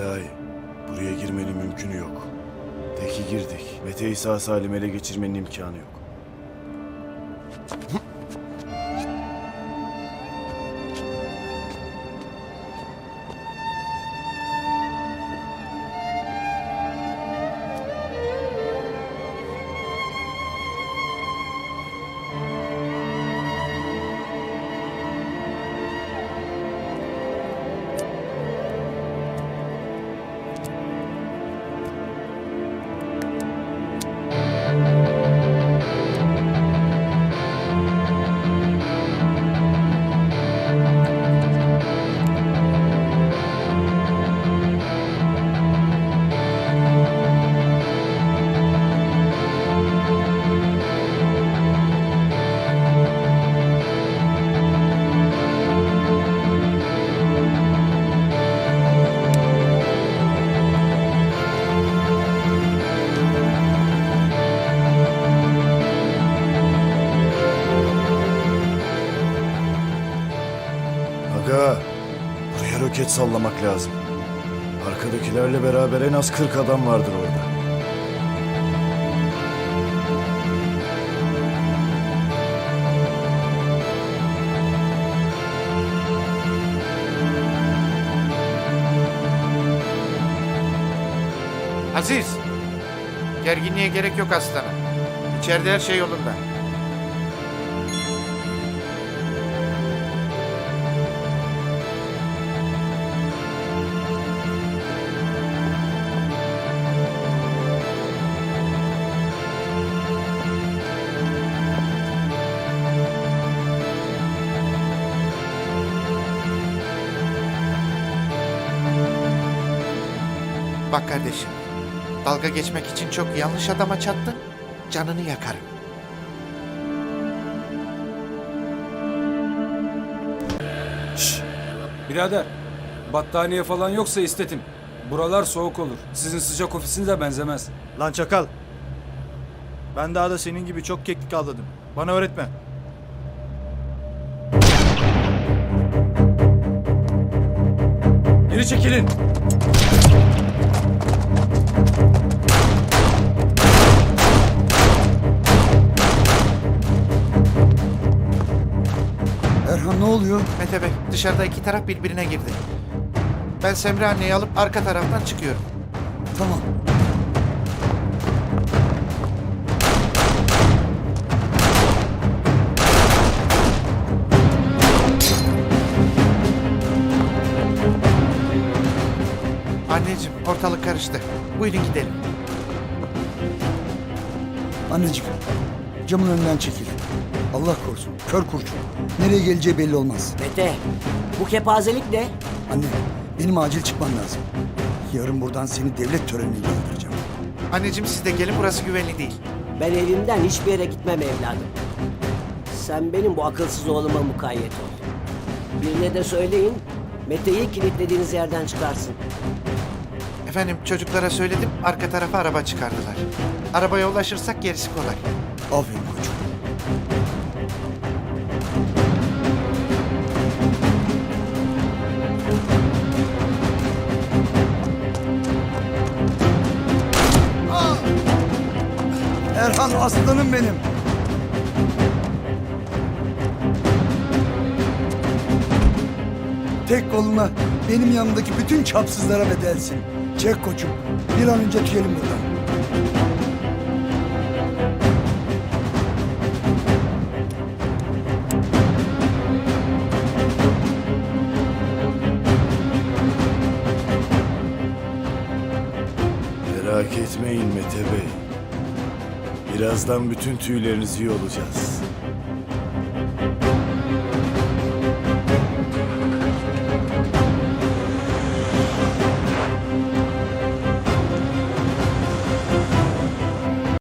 Fedai, buraya girmenin mümkünü yok. Teki girdik. Mete'yi sağ salim ele geçirmenin imkanı yok. Sallamak lazım. Arkadakilerle beraber en az 40 adam vardır orada. Aziz. Gerginliğe gerek yok aslanım. İçeride her şey yolunda. Bak kardeşim. Dalga geçmek için çok yanlış adama çattın. Canını yakarım. Birader, battaniye falan yoksa istetim. Buralar soğuk olur. Sizin sıcak ofisinize benzemez. Lan çakal. Ben daha da senin gibi çok keklik avladım. Bana öğretme. Geri çekilin. Ne oluyor? Mete Bey dışarıda iki taraf birbirine girdi. Ben Semra anneyi alıp arka taraftan çıkıyorum. Tamam. Anneciğim ortalık karıştı. Buyurun gidelim. Anneciğim camın önünden çekil. Allah korusun kör kurşun. Nereye geleceği belli olmaz. Mete, bu kepazelik ne? Anne benim acil çıkmam lazım. Yarın buradan seni devlet töreniyle öldüreceğim. Anneciğim siz de gelin burası güvenli değil. Ben evimden hiçbir yere gitmem evladım. Sen benim bu akılsız oğluma mukayyet ol. Birine de söyleyin, Mete'yi kilitlediğiniz yerden çıkarsın. Efendim çocuklara söyledim arka tarafa araba çıkardılar. Arabaya ulaşırsak gerisi kolay. Aferin Erhan aslanım benim. Tek koluna benim yanımdaki bütün çapsızlara bedelsin. Çek koçum. Bir an önce tüyelim buradan. Merak etmeyin Mete Bey. Birazdan bütün tüylerinizi yolacağız.